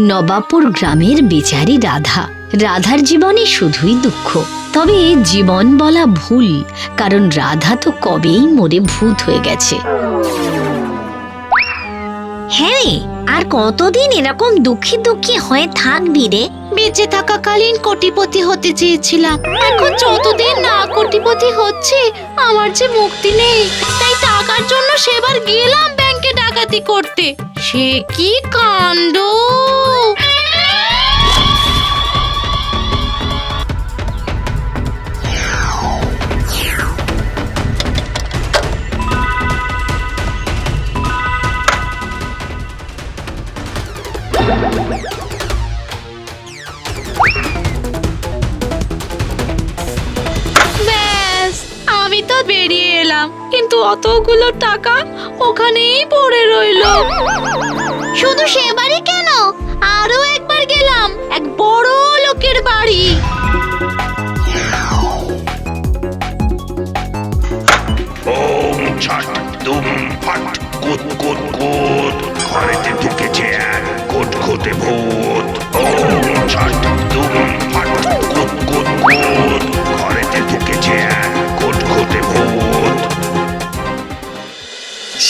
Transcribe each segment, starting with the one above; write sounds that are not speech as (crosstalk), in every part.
নবাবপুর গ্রামের বেচারি রাধা। রাধার জীবনে শুধুই দুঃখ। তবে জীবন বলা ভুল কারণ রাধা তো কবেই মরে ভূত হয়ে গেছে। হ্যাঁ আর কতদিন এরকম দুঃখী দুঃখী হয়ে থাকবি রে? বেঁচে থাকাকালীন কোটিপতি হতে চেয়েছিলাম। এখন যতদিন না কোটিপতি হচ্ছে আমার যে মুক্তি নেই। তাই টাকার জন্য সেবার গেলাম ব্যাংকে ডাকাতি করতে। সে কি কাণ্ড? বেরিয়ে কিন্তু অতগুলো টাকা ওখানেই পড়ে রইল। শুধু সেবারই কেন? আরও একবার গেলাম, এক বড় লোকের বাড়ি।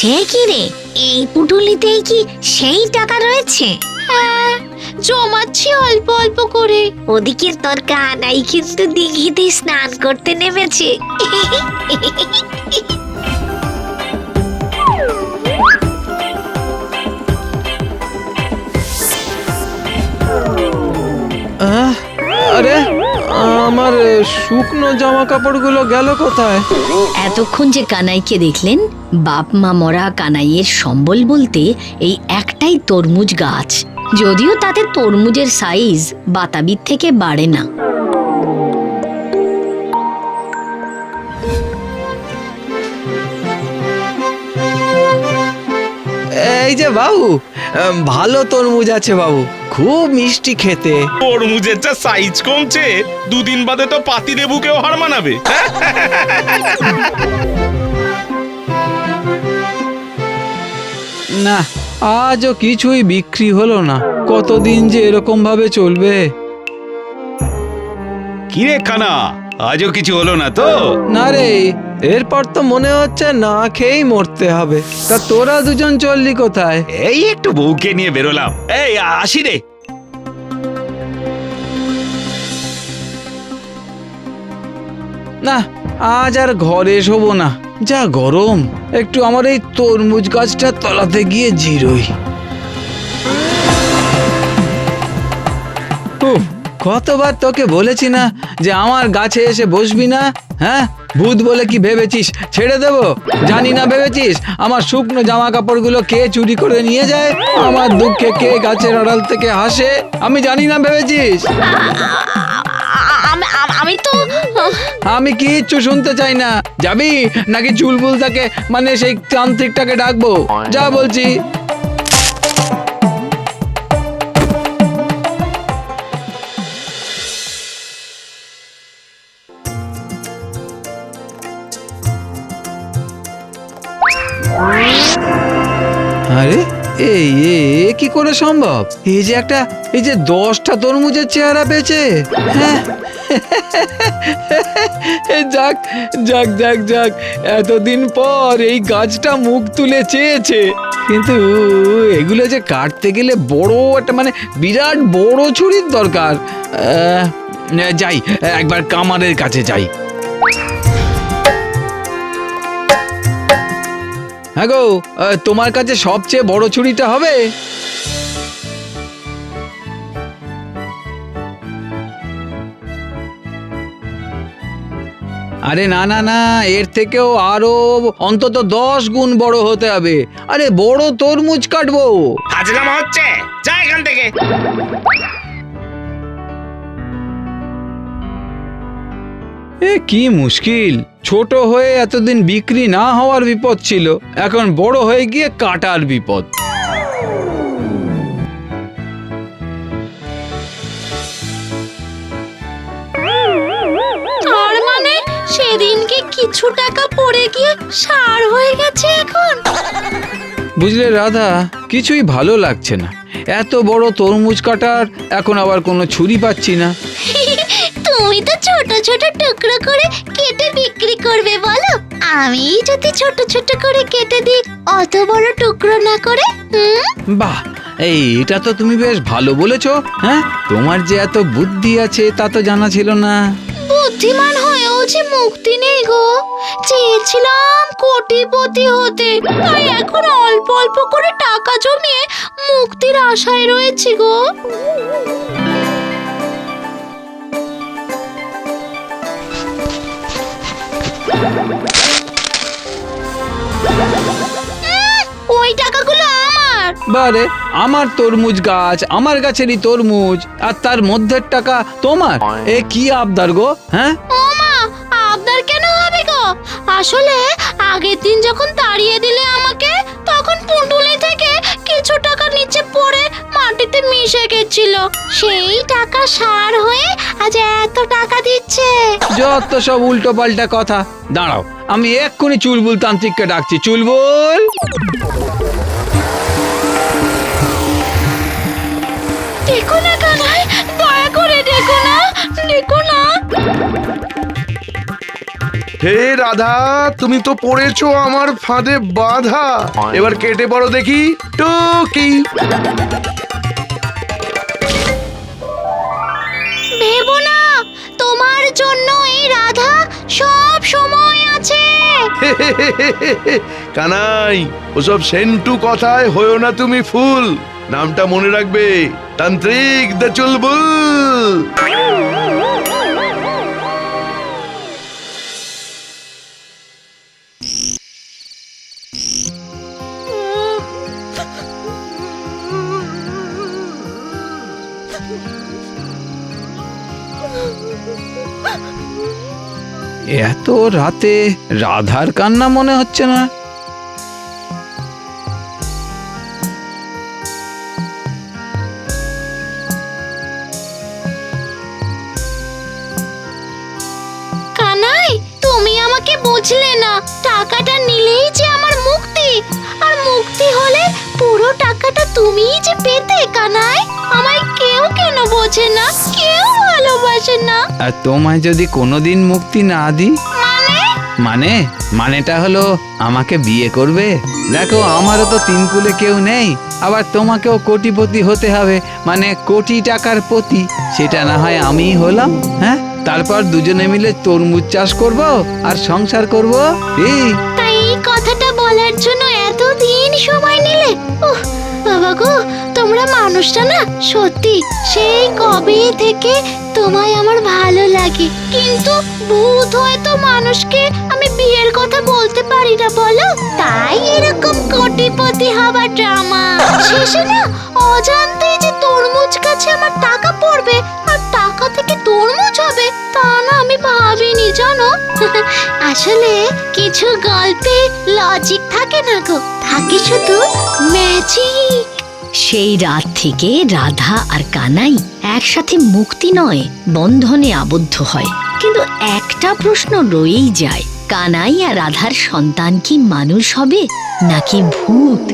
সে কি রে? এই পুটুলিতেই কি সেই টাকা রয়েছে? হ্যাঁ জমাচ্ছি অল্প অল্প করে। ওদিকে তোর কানাই কিন্তু দিঘিতে স্নান করতে নেমেছে। আরে আমার শুকনো জামা কাপড়গুলো গেল কোথায়? এতক্ষণ যে কানাইকে দেখলেন, বাপ মা মরা কানাইয়ের সম্বল বলতে এই একটাই তরমুজ গাছ, যদিও তাতে তরমুজের সাইজ বাতাবির থেকে বাড়ে না। এই যে বাবু ভালো তরমুজ আছে বাবু খুব মিষ্টি খেতে। তরমুজের যা সাইজ কমছে দুদিন বাদে তো পাতি লেবুকেও হার মানাবে? না আজও কিছুই বিক্রি হলো না। কতদিন যে এরকম ভাবে চলবে? কিরে কানা আজও কিছু হলো না তো? না রে এরপর তো মনে হচ্ছে না খেয়েই মরতে হবে। তা তোরা দুজন চললি কোথায়? এই একটু বউকে নিয়ে বেরোলাম। এই আসি রে। না আজ আর ঘরে শোবো না। যা গরম একটু আমার এই তরমুজ গাছটার তলাতে গিয়ে জিরোই। কতবার তোকে বলেছি না যে আমার গাছে এসে বসবি না? হ্যাঁ? ভূত বলে কি ভেবেছিস? ছেড়ে দেব? জানি না ভেবেছিস? আমার শুকনো জামা কাপড়গুলো কে চুরি করে নিয়ে যায়? আমার দুঃখে কে গাছের আড়াল থেকে হাসে আমি জানি না ভেবেছিস? আম- তো আমি কিচ্ছু শুনতে চাই না। যাবি? নাকি চুলবুল তাকে মানে সেই তান্ত্রিকটাকে ডাকবো? যা বলছি। আরে, এই, এ কি করে সম্ভব? এই যে একটা, এই যে দশটা তরমুজের চেহারা পেয়েছে। হ্যাঁ। (laughs) যাক যাক যাক যাক, এতদিন পর এই গাছটা মুখ তুলে চেয়েছে। কিন্তু এগুলো যে কাটতে গেলে বড় একটা মানে বিরাট বড় ছুরির দরকার। যাই, একবার কামারের কাছে যাই। হ্যাঁ গো তোমার কাছে সবচেয়ে বড় ছুরিটা হবে? আরে না না না, এর থেকেও আরও অন্তত দশ গুণ বড় হতে হবে। আরে বড় তরমুজ কাটবো। হচ্ছে, যা এখান থেকে। এ কি মুশকিল? ছোট হয়ে এতদিন বিক্রি না হওয়ার বিপদ ছিল এখন বড় হয়ে গিয়ে কাটার বিপদ। তার মানে সেদিনকে কিছু টাকা পড়ে গিয়ে সার হয়ে গেছে এখন? বুঝলে রাধা কিছুই ভালো লাগছে না। এত বড় তরমুজ কাটার এখন আবার কোনো ছুরি পাচ্ছি না। তুমি তো ছোট ছোট টুকরো করে কেটে বিক্রি করবে বলো? আমি যদি ছোট ছোট করে কেটে দিই অত বড় টুকরো না করে হুম? বাহ এই এটা তো তুমি বেশ ভালো বলেছ হ্যাঁ? তোমার যে এত বুদ্ধি আছে তা তো জানা ছিল না। বুদ্ধিমান হয়েও যে মুক্তি নেই গো। চেয়েছিলাম কোটিপতি হতে তাই এখন অল্প অল্প করে টাকা জমিয়ে মুক্তির আশায় রয়েছি গো। ওই টাকাগুলো আমার। বারে আমার তরমুজ গাছ আমার গাছেরই তরমুজ আর তার মধ্যের টাকা তোমার? এ কি আবদার গো হ্যাঁ? ও মা আপনার কেন হবে গো? আসলে আগের দিন যখন তাড়িয়ে দিলে আমাকে তখন পুঁটুলি থেকে কিছু টাকা নিচে পড়ে মাটিতে মিশে গেছিল। সেই টাকা সার হয়ে আজ এত টাকা দিচ্ছে। যত সব উল্টো পাল্টা কথা। দাঁড়াও আমি এক্ষুনি চুলবুল তান্ত্রিককে ডাকছি। চুলবুল! দেখো না কানাই দয়া করে দেখো না দেখো না। হে রাধা তুমি তো পড়েছো আমার ফাঁদে বাধা। এবার কেটে পড়ো দেখি। টুকি। তোমার জন্য এই রাধা সব সময় আছে। (laughs) কানাই ওসব সেন্টু কথায় হয়েও না তুমি ফুল। নামটা মনে রাখবে তান্ত্রিক দ্য চুলবুল। এত রাতে রাধার কান্না মনে হচ্ছে না? কানাই, তুমি আমাকে বুঝলে না। টাকাটা নিলেই যে আমার মুক্তি। আর মুক্তি হলে পুরো টাকাটা তুমিই যে পেতে, কানাই। আমায় কেউ কেন বোঝে না? কেউ ভালোবাসে না। আর তোমায় যদি কোনোদিন মুক্তি না দিই? মানে? মানে? মানেটা হলো আমাকে বিয়ে করবে? দেখো আমারও তো তিন কুলে কেউ নেই। আবার তোমাকেও কোটিপতি হতে হবে। মানে কোটি টাকার পতি। সেটা না হয় আমিই হলাম হ্যাঁ? তারপর দুজনে মিলে তরমুজ চাষ করব আর সংসার করব? এই। কথাটা বলার জন্য এতদিন সময় নিলে? বাবা গো, তোমরা মানুষটা না, সত্যি, সেই কবে থেকে তোমায় আমার ভালো লাগে। কিন্তু ভূত হয়তো মানুষকে আমি বিয়ের কথা বলতে পারি না, বলো? তাই এরকম কোটিপতি হবার ড্রামা শেষে না, অজান্তেই যে তরমুজ কাছে আমার টাকা পড়বে হবে তা না আমি ভাবিনি, জানো? আসলে কিছু গল্পে লজিক থাকে না গো। থাকে শুধু ম্যাজিক সেই রাত থেকে রাধা আর কানাই একসাথে মুক্তি নয়, বন্ধনে আবদ্ধ হয়। কিন্তু একটা প্রশ্ন রয়েই যায়, কানাই আর রাধার সন্তান কি মানুষ হবে নাকি ভূত?